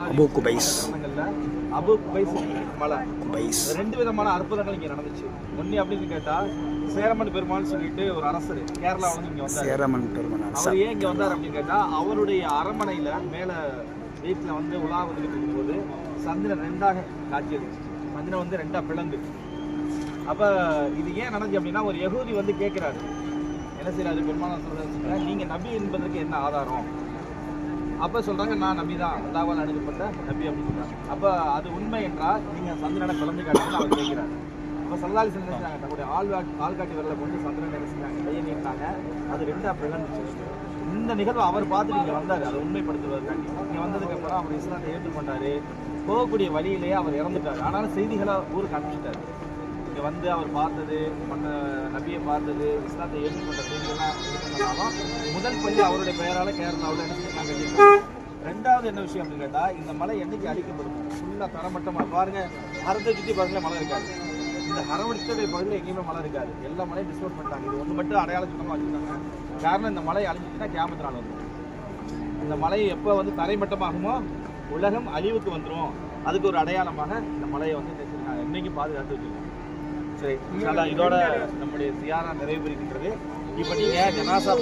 அபு குபைஸ். அபு குபைஸ். மலை. குபைஸ். ரெண்டு விதமான அற்புதங்கள் இங்க நடந்துச்சு. ஒண்ணு அப்படின்னு கேட்டா சேரமன் பெருமாள் சொல்லிட்டு ஒரு அரசர் கேரளா வந்து இங்க வந்தாரு. சேரமன் பெருமனார் அவர் ஏன் இங்க வந்தார் அப்படின்னு கேட்டா அவருடைய அரண்மனையில மேல வீட்டுல வந்து உலா வந்துட்டு இருக்கும்போது சந்திரன் ரெண்டாக காட்சி இருந்துச்சு சந்திரன் வந்து ரெண்டா பிளந்து. அப்ப இது ஏன் நடந்துச்சு அப்படின்னா ஒரு யகூதி வந்து கேட்கிறாரு என்ன செய்யறாரு பெருமாள் சொல்றாரு நீங்க நபி என்பதற்கு என்ன ஆதாரம்? அப்போ சொல்கிறாங்க நான் நபி தான் அல்லாவால் அனுப்பப்பட்ட நபி அப்படின்னு சொல்கிறாங்க அப்போ அது உண்மை என்றால் நீங்கள் சந்திரனை பிளந்து காட்டுன்னு அவர் கேட்கிறாரு. அப்போ சல்லாலி செஞ்சாங்க தன்னுடைய ஆள் ஆள்காட்டி விரலை கொண்டு சந்திரன் என்ன செஞ்சாங்க கையை நீட்டாங்க அது ரெண்டா பிளந்துச்சு இந்த நிகழ்வு அவர் பார்த்து நீங்கள் வந்தார் அதை உண்மைப்படுத்துவதற்காண்டி நீங்கள் வந்ததுக்கு அப்புறம் அவர் இஸ்லாத்தை ஏற்றுக்கொண்டார். போகக்கூடிய வழியிலேயே அவர் இறந்துட்டார். ஆனாலும் செய்திகளை ஊருக்கு அனுப்பிச்சிட்டாரு. இங்கே வந்து அவர் பார்த்தது மன்ன நபியை பார்த்தது இஸ்லாத்தை ஏற்றுக்கொண்ட செய்திகள்லாம் இது முதல் பள்ளி அவருடைய பெயரால் கேரளாவில் என்ன செஞ்சாங்க கட்டியிருக்காங்க. ரெண்டாவது என்ன விஷயம் அப்படின்னு கேட்டால் இந்த மலை என்னைக்கு அழிக்கப்படும்? ஃபுல்லாக தரமட்டமாக பாருங்க ஹரத்தை சுற்றி பாருங்களேன் மலை இருக்காது. இந்த ஹரவடித்தோடைய பகுதியில் எங்கேயுமே மலை இருக்காது. எல்லா மலையும் டிஸ்போஸ் பண்ணிட்டாங்க. இது ஒன்று மட்டும் அடையாள சுத்தமாக வச்சுருக்காங்க. காரணம் இந்த மலை அழிஞ்சிச்சுன்னா கேமத்து நாள் வந்துடும் இந்த மலை எப்போ வந்து தரைமட்டமாகுமோ உலகம் அழிவுக்கு வந்துடும் அதுக்கு ஒரு அடையாளமாக இந்த மலையை வந்து செஞ்சிருக்காங்க இன்னைக்கு பாதுகாத்து வச்சுருக்காங்க? சரி. இதோட நம்முடைய சியாரா நிறைவு பெறுகின்றது. இப்போ நீங்கள் ஜனாசா